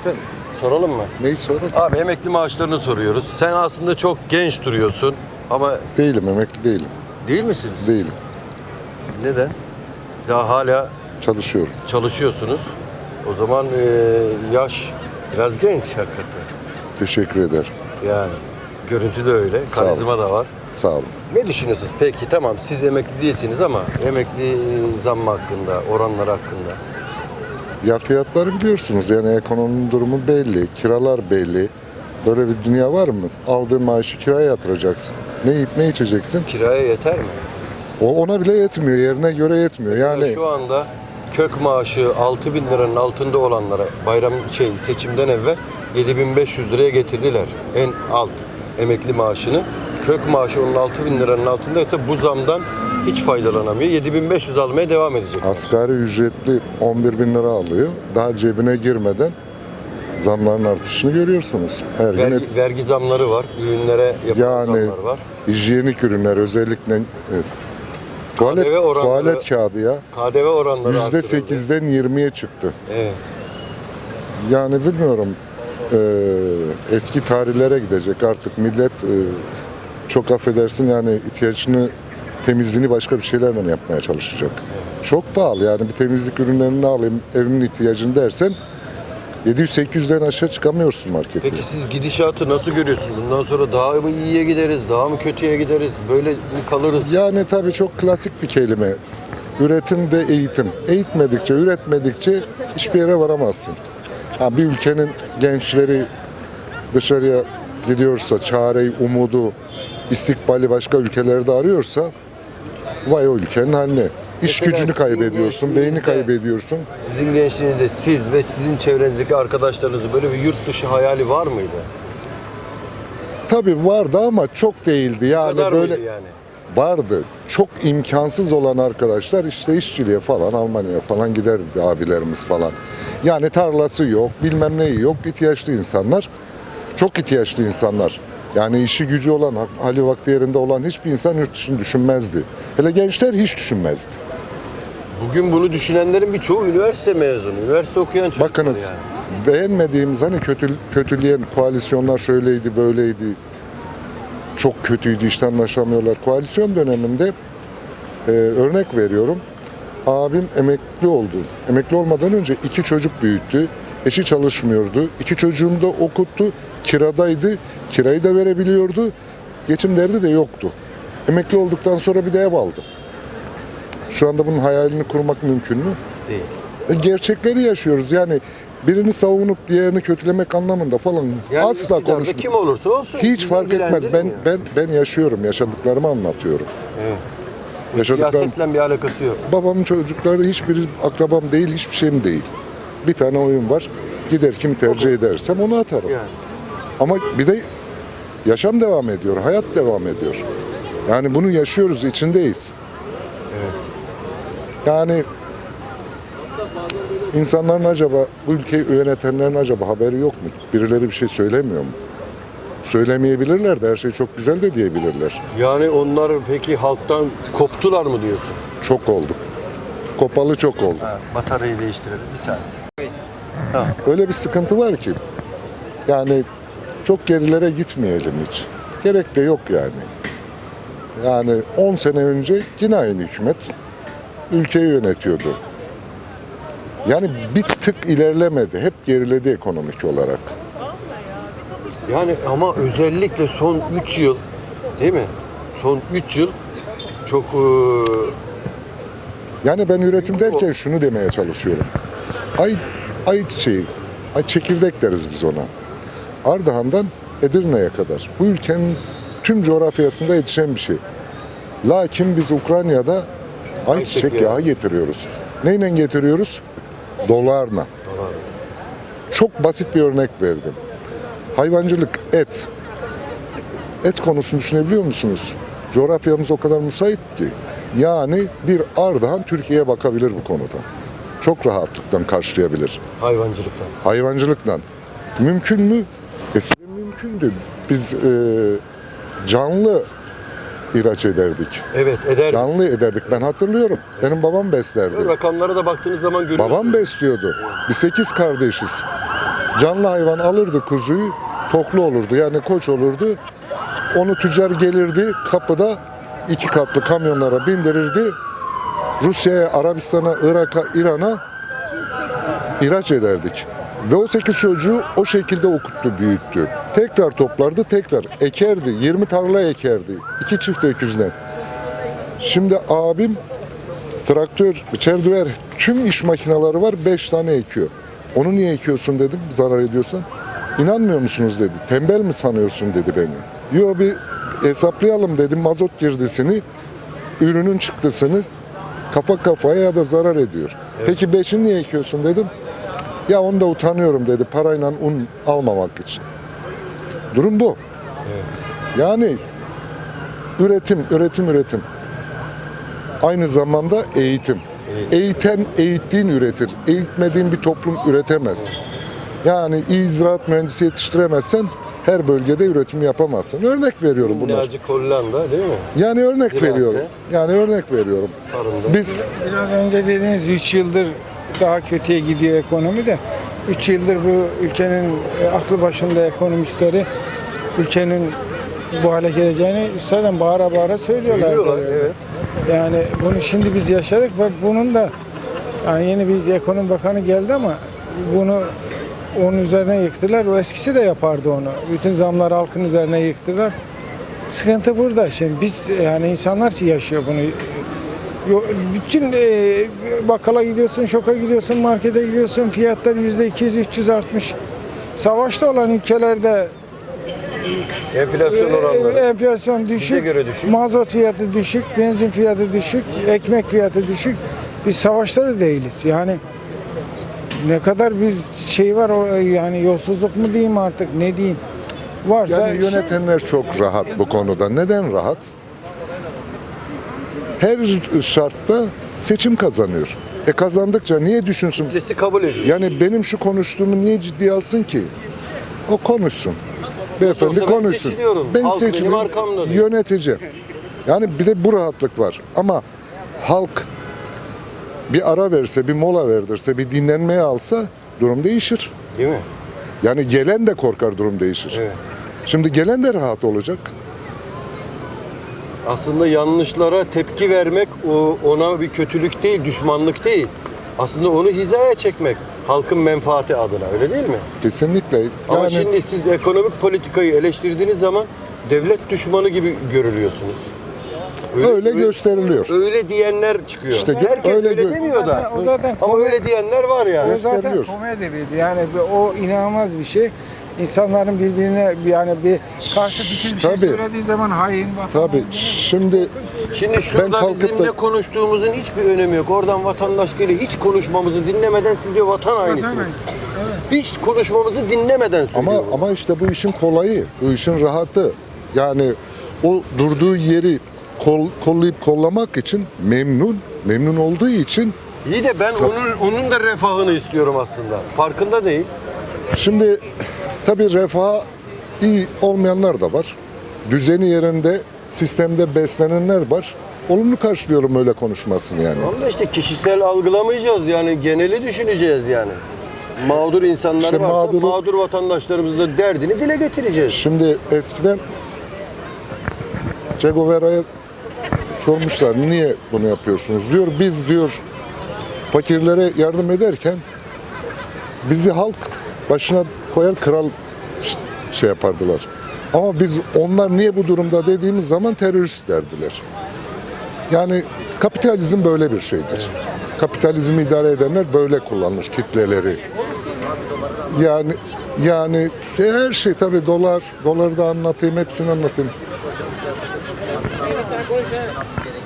Efendim, Soralım mı? neyi sorun? Abi emekli maaşlarını soruyoruz. Sen aslında çok genç duruyorsun ama Değilim, emekli değilim. değil misiniz? Değilim. Neden? Ya hala Çalışıyorum. çalışıyorsunuz. O zaman e, yaş biraz genç hakikaten. Teşekkür ederim. Yani görüntü de öyle, Sağ olun. karizma da var. Sağ olun. Ne düşünüyorsunuz? Peki tamam siz emekli değilsiniz ama emekli zammı hakkında, oranlar hakkında. Ya fiyatları biliyorsunuz yani ekonominin durumu belli, kiralar belli. Böyle bir dünya var mı? Aldığın maaşı kiraya yatıracaksın. Ne yiyip ne içeceksin? Kiraya yeter mi? O ona bile yetmiyor, yerine göre yetmiyor. Yani şu anda kök maaşı 6000 bin liranın altında olanlara bayram şey seçimden evvel 7500 liraya getirdiler. En alt emekli maaşını. Kök maaşı onun 6000 bin liranın altındaysa bu zamdan hiç faydalanamıyor. 7500 almaya devam edecek. asgari ücretli 11 bin lira alıyor. Daha cebine girmeden zamların artışını görüyorsunuz. Her gün Vergi, et- vergi zamları var, ürünlere yapılan Yani zamlar var. hijyenik ürünler özellikle evet. tuvalet, KDV oranları- tuvalet kağıdı ya KDV oranları yüzde arttırıldı. sekizden 20'ye çıktı. Evet. Yani bilmiyorum eee, eski tarihlere gidecek artık millet eee, çok affedersin yani ihtiyacını temizliğini başka bir şeylerle yapmaya çalışacak. Çok pahalı yani bir temizlik ürünlerini alayım evimin ihtiyacını dersen 700-800'den aşağı çıkamıyorsun markette. Peki siz gidişatı nasıl görüyorsunuz? Bundan sonra daha mı iyiye gideriz, daha mı kötüye gideriz? Böyle mi kalırız? Yani tabii çok klasik bir kelime. Üretim ve eğitim. Eğitmedikçe, üretmedikçe hiçbir yere varamazsın. Ha, bir ülkenin gençleri dışarıya gidiyorsa, çareyi, umudu, istikbali başka ülkelerde arıyorsa vay o ülkenin haline. İş Mesela gücünü sizin kaybediyorsun, gençliğinizde- beyni kaybediyorsun. Sizin gençliğinizde siz ve sizin çevrenizdeki arkadaşlarınızın böyle bir yurt dışı hayali var mıydı? Tabii vardı ama çok değildi. Yani kadar böyle mıydı yani? vardı. Çok imkansız olan arkadaşlar işte işçiliğe falan Almanya'ya falan giderdi abilerimiz falan. Yani tarlası yok, bilmem neyi yok, ihtiyaçlı insanlar. Çok ihtiyaçlı insanlar. Yani işi gücü olan, hali vakti yerinde olan hiçbir insan yurt dışını düşünmezdi. Hele gençler hiç düşünmezdi. Bugün bunu düşünenlerin birçoğu üniversite mezunu, üniversite okuyan çocuklar Bakınız yani. beğenmediğimiz hani kötü, kötüleyen koalisyonlar şöyleydi böyleydi çok kötüydü işte anlaşamıyorlar. Koalisyon döneminde e, örnek veriyorum abim emekli oldu. Emekli olmadan önce iki çocuk büyüttü. Eşi çalışmıyordu. İki çocuğunu da okuttu. Kiradaydı. Kirayı da verebiliyordu. Geçim derdi de yoktu. Emekli olduktan sonra bir de ev aldı. Şu anda bunun hayalini kurmak mümkün mü? Değil. E, gerçekleri yaşıyoruz. Yani birini savunup diğerini kötülemek anlamında falan Yani asla konuşmuyorum. kim olursa olsun. Hiç fark etmez. Ben ilgilendirmiyor. ben ben yaşıyorum, yaşadıklarımı anlatıyorum. Evet. Yaşadıklarım Siyasetle bir alakası yok. babamın çocukları hiçbiri akrabam değil, hiçbir şeyim değil. Bir tane oyun var. Gider kim tercih edersem onu atarım. Yani. Ama bir de yaşam devam ediyor, hayat devam ediyor. Yani bunu yaşıyoruz, içindeyiz. Evet. Yani insanların acaba, bu ülkeyi yönetenlerin acaba haberi yok mu? Birileri bir şey söylemiyor mu? Söylemeyebilirler de her şey çok güzel de diyebilirler. Yani onlar peki halktan koptular mı diyorsun? Çok oldu. Kopalı çok oldu. Ha, bataryayı değiştirelim bir saniye. Öyle bir sıkıntı var ki. Yani çok gerilere gitmeyelim hiç. Gerek de yok yani. Yani 10 sene önce yine aynı hükümet ülkeyi yönetiyordu. Yani bir tık ilerlemedi. Hep geriledi ekonomik olarak. Yani ama özellikle son 3 yıl değil mi? Son 3 yıl çok e, Yani ben üretim derken şunu demeye çalışıyorum. Ay, ay çiçeği, ay çekirdek deriz biz ona. Ardahan'dan Edirne'ye kadar. Bu ülkenin tüm coğrafyasında yetişen bir şey. Lakin biz Ukrayna'da ayçiçek yağı getiriyoruz. Neyle getiriyoruz? Dolarla. Çok basit bir örnek verdim. Hayvancılık, et. Et konusunu düşünebiliyor musunuz? Coğrafyamız o kadar müsait ki. Yani bir Ardahan Türkiye'ye bakabilir bu konuda. Çok rahatlıkla karşılayabilir. hayvancılıktan. Hayvancılıkla. Mümkün mü? Eskiden mümkündü. Biz e, canlı ihraç ederdik. Evet eder. Canlı ederdik. Ben hatırlıyorum. Benim babam beslerdi. Rakamlara da baktığınız zaman görüyorsunuz. Babam besliyordu. Biz sekiz kardeşiz. Canlı hayvan alırdı kuzuyu, toklu olurdu yani koç olurdu. Onu tüccar gelirdi kapıda iki katlı kamyonlara bindirirdi. Rusya'ya, Arabistan'a, Irak'a, İran'a ihraç ederdik. Ve o 8 çocuğu o şekilde okuttu, büyüttü. Tekrar toplardı, tekrar ekerdi. 20 tarla ekerdi. iki çift öküzden. Şimdi abim traktör, çerdüver, tüm iş makineleri var. 5 tane ekiyor. Onu niye ekiyorsun dedim zarar ediyorsan. İnanmıyor musunuz dedi. Tembel mi sanıyorsun dedi beni. Yo bir hesaplayalım dedim mazot girdisini, ürünün çıktısını kafa kafaya ya da zarar ediyor. Peki beşini niye ekiyorsun dedim. Ya onu da utanıyorum dedi parayla un almamak için. Durum bu. Evet. Yani üretim, üretim, üretim. Aynı zamanda eğitim. Evet. Eğiten eğittiğin üretir. Eğitmediğin bir toplum üretemez. Yani iyi ziraat mühendisi yetiştiremezsen her bölgede üretim yapamazsın. Örnek veriyorum bunlar. Minnacık Hollanda değil mi? Yani örnek Ziraatte. veriyorum. Yani örnek veriyorum. Tarımda. Biz Biraz önce dediğiniz 3 yıldır daha kötüye gidiyor ekonomi de 3 yıldır bu ülkenin e, aklı başında ekonomistleri ülkenin bu hale geleceğini zaten bağıra bağıra söylüyorlar. Söylüyorlar, evet. Yani bunu şimdi biz yaşadık ve bunun da yani yeni bir ekonomi bakanı geldi ama bunu onun üzerine yıktılar. O eskisi de yapardı onu. Bütün zamlar halkın üzerine yıktılar. Sıkıntı burada. Şimdi biz yani insanlar yaşıyor bunu. Bütün e, bakkala gidiyorsun, şoka gidiyorsun, markete gidiyorsun. Fiyatlar yüzde 200-300 artmış. Savaşta olan ülkelerde Enflasyon e, oranları. enflasyon düşük, göre düşük. mazot fiyatı düşük, benzin fiyatı düşük, ekmek fiyatı düşük. Biz savaşta da değiliz. Yani ne kadar bir şey var o yani yolsuzluk mu diyeyim artık ne diyeyim. Varsa yani şey- yönetenler çok rahat bu konuda. Neden rahat? Her şartta seçim kazanıyor. E kazandıkça niye düşünsün? Kitlesi kabul ediyor. Yani benim şu konuştuğumu niye ciddiye alsın ki? O konuşsun. Beyefendi ben konuşsun. seçiliyorum. Ben Halk benim seçimi arkamda diyor. yöneteceğim. Yani bir de bu rahatlık var. Ama halk bir ara verse, bir mola verdirse, bir dinlenmeye alsa durum değişir. Değil mi? Yani gelen de korkar durum değişir. Evet. Şimdi gelen de rahat olacak. Aslında yanlışlara tepki vermek o ona bir kötülük değil, düşmanlık değil. Aslında onu hizaya çekmek halkın menfaati adına öyle değil mi? Kesinlikle. Ama Yani şimdi siz ekonomik politikayı eleştirdiğiniz zaman devlet düşmanı gibi görülüyorsunuz. Öyle gösteriliyor. Öyle diyenler çıkıyor. İşte Herkes öyle öyle, demiyor da. O zaten Ama komedi- öyle diyenler var yani. O zaten komedi bir yani o inanılmaz bir şey. İnsanların birbirine yani bir karşı fikir bir şey Tabii. söylediği zaman hain vatan Tabii. Şimdi Şimdi şurada kalkıp bizim da- konuştuğumuzun hiçbir önemi yok. Oradan vatandaş geliyor. Hiç konuşmamızı dinlemeden siz diyor vatan. Evet. Hiç konuşmamızı dinlemeden söylüyor. ama ama işte bu işin kolayı, bu işin rahatı. Yani o durduğu yeri kol, kollayıp kollamak için memnun, memnun olduğu için İyi de ben onun onun da refahını istiyorum aslında. Farkında değil. Şimdi tabii refah iyi olmayanlar da var. Düzeni yerinde sistemde beslenenler var. Olumlu karşılıyorum öyle konuşmasını yani. Ama işte kişisel algılamayacağız yani geneli düşüneceğiz yani. Mağdur insanlar İşte varsa mağduru- mağdur vatandaşlarımızın da derdini dile getireceğiz. Şimdi eskiden Che Guevara'ya sormuşlar niye bunu yapıyorsunuz diyor. Biz diyor fakirlere yardım ederken bizi halk başına koyar kral şey yapardılar. Ama biz onlar niye bu durumda dediğimiz zaman terörist derdiler. Yani kapitalizm böyle bir şeydir. Kapitalizmi idare edenler böyle kullanır kitleleri. Yani yani her şey tabii dolar, doları da anlatayım, hepsini anlatayım. É isso aí, agoja.